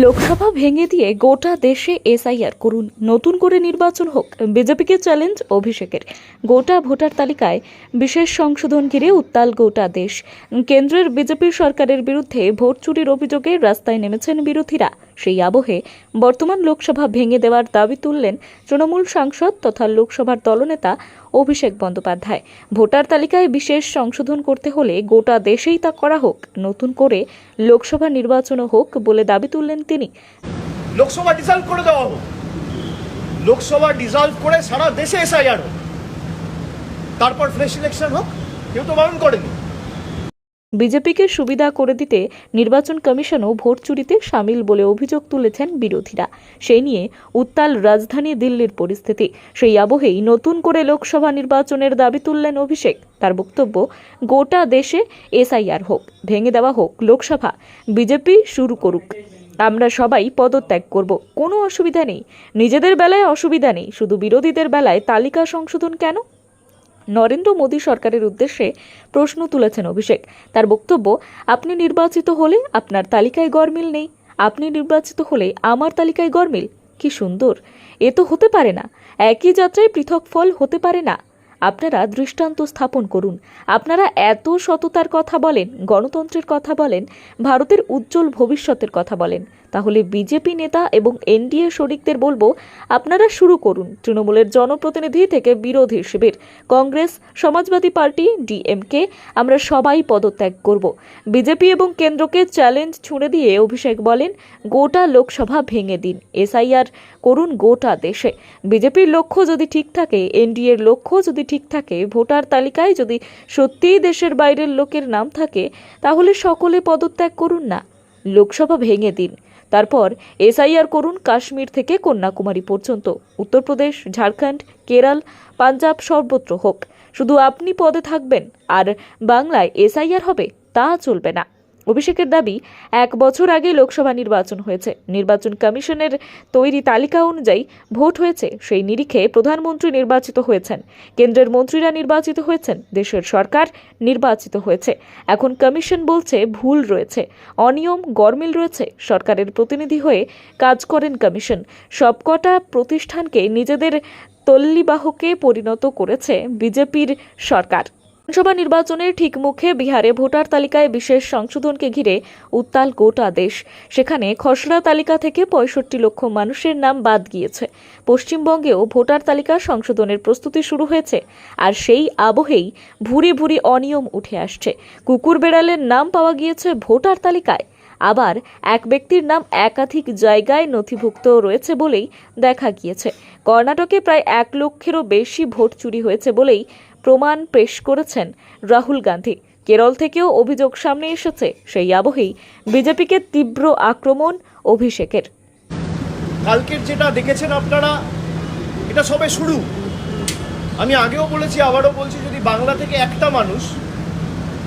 লোকসভা ভেঙে দিয়ে গোটা দেশে এসআইআর করুন। নতুন করে নির্বাচন হোক, বিজেপিকে চ্যালেঞ্জ অভিষেকের। গোটা ভোটার তালিকায় বিশেষ সংশোধন ঘিরে উত্তাল গোটা দেশ। কেন্দ্রের বিজেপি সরকারের বিরুদ্ধে ভোট চুরির অভিযোগে রাস্তায় নেমেছেন বিরোধীরা। সেই আবহে বর্তমান লোকসভা ভেঙে দেওয়ার দাবি তুললেন তৃণমূল সাংসদ তথা লোকসভার দলনেতা অভিষেক বন্দ্যোপাধ্যায়। ভোটার তালিকায় বিশেষ সংশোধন করতে হলে গোটা দেশেই তা করা হোক, নতুন করে লোকসভা নির্বাচনও হোক বলে দাবি তুললেন তিনি। লোকসভা ডিসলভ করে দেওয়া হোক। লোকসভা ডিসলভ করে সারা দেশে এসআইআর তারপর ফ্রেশ ইলেকশন হোক, কেউ তো বারণ করেনি। বিজেপিকে সুবিধা করে দিতে নির্বাচন কমিশনও ভোট চুরিতে সামিল বলে অভিযোগ তুলেছেন বিরোধীরা। সেই নিয়ে উত্তাল রাজধানী দিল্লির পরিস্থিতি। সেই আবহেই নতুন করে লোকসভা নির্বাচনের দাবি তুললেন অভিষেক। তার বক্তব্য, গোটা দেশে এসআইআর হোক, ভেঙে দেওয়া হোক, লোকসভা, বিজেপি শুরু করুক। আমরা সবাই পদত্যাগ করব। কোনো অসুবিধা নেই। নিজেদের বেলায় অসুবিধা নেই। শুধু বিরোধীদের বেলায় তালিকা সংশোধন কেন? নরেন্দ্র মোদী সরকারের উদ্দেশ্যে প্রশ্ন তুলেছেন অভিষেক। তার বক্তব্য, আপনি নির্বাচিত হলে আপনার তালিকায় গরমিল নেই। আপনি নির্বাচিত হলে আমার তালিকায় গরমিল। কি সুন্দর। এ তো হতে পারে না। একই যাত্রায় পৃথক ফল হতে পারে না। আপনারা দৃষ্টান্ত স্থাপন করুন। আপনারা এত সততার কথা বলেন, গণতন্ত্রের কথা বলেন, ভারতের উজ্জ্বল ভবিষ্যতের কথা বলেন। তাহলে বিজেপি নেতা এবং এনডিএ শরিকদের বলব, আপনারা শুরু করুন। তৃণমূলের জনপ্রতিনিধি থেকে বিরোধী শিবির, কংগ্রেস, সমাজবাদী পার্টি, ডিএমকে, আমরা সবাই পদত্যাগ করব। বিজেপি এবং কেন্দ্রকে চ্যালেঞ্জ ছুঁড়ে দিয়ে অভিষেক বলেন, গোটা লোকসভা ভেঙে দিন। এসআইআর করুন গোটা দেশে। বিজেপির লক্ষ্য যদি ঠিক থাকে, এনডিএর লক্ষ্য যদি ঠিক থাকে, ভোটার তালিকায় যদি সত্যিই দেশের বাইরের লোকের নাম থাকে, তাহলে সকলে পদত্যাগ করুন না। লোকসভা ভেঙে দিন। তারপর এসআইআর করুন কাশ্মীর থেকে কন্যাকুমারী পর্যন্ত। উত্তরপ্রদেশ, ঝাড়খণ্ড, কেরাল, পাঞ্জাব সর্বত্র হোক। শুধু আপনি পদে থাকবেন, আর বাংলায় এসআইআর হবে, তা চলবে না। অভিষেকের দাবি, এক বছর আগে লোকসভা নির্বাচন হয়েছে। নির্বাচন কমিশনের তৈরি তালিকা অনুযায়ী ভোট হয়েছে, সেই নিরিখে প্রধানমন্ত্রী নির্বাচিত হয়েছেন। কেন্দ্রের মন্ত্রীরা নির্বাচিত হয়েছেন, দেশের সরকার নির্বাচিত হয়েছে। এখন কমিশন বলছে ভুল রয়েছে, অনিয়ম, গরমিল রয়েছে। সরকারের প্রতিনিধি হয়ে কাজ করেন কমিশন। সবকটা প্রতিষ্ঠানকে নিজেদের তল্লিবাহকে পরিণত করেছে বিজেপির সরকার। বিধানসভা নির্বাচনের ঠিক মুখে বিহারে ভোটার তালিকায় বিশেষ সংশোধনকে ঘিরে উত্তাল গোটা দেশ। সেখানে খসড়া তালিকা থেকে পঁয়ষট্টি লক্ষ মানুষের নাম বাদ গিয়েছে। পশ্চিমবঙ্গেও ভোটার তালিকা সংশোধনের প্রস্তুতি শুরু হয়েছে, আর সেই আবহেই ভুরি ভুরি অনিয়ম উঠে আসছে। কুকুর বেড়ালের নাম পাওয়া গিয়েছে ভোটার তালিকায়। আবার এক ব্যক্তির নাম একাধিক জায়গায় নথিভুক্ত রয়েছে বলেই দেখা গিয়েছে। কর্ণাটকে প্রায় এক লক্ষেরও বেশি ভোট চুরি হয়েছে বলেই প্রমাণ পেশ করেছেন রাহুল গান্ধী। কেরল থেকেও অভিযোগ সামনে এসেছে সেই আবহেই বিজেপিকে তীব্র আক্রমণ অভিষেকের। কালকের যেটা দেখেছেন আপনারা, এটা সবে শুরু। আমি আগেও বলেছি, আবারও বলছি, যদি বাংলা থেকে একটা মানুষ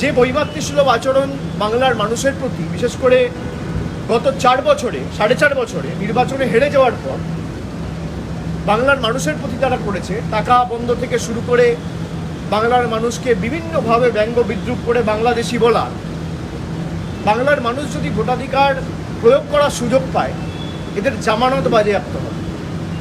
যে বৈমাতৃসুলভ আচরণ বাংলার মানুষের প্রতি, বিশেষ করে গত চার বছরে, সাড়ে চার বছরে নির্বাচনে হেরে যাওয়ার পর, বাংলার মানুষের প্রতি তারা করেছে টাকা বন্ধ থেকে শুরু করে বাংলার মানুষকে বিভিন্নভাবে ব্যঙ্গ বিদ্রুপ করে বাংলাদেশি বলা বাংলার মানুষ যদি ভোটাধিকার প্রয়োগ করার সুযোগ পায়, এদের জামানত বাজেয়াপ্ত হবে।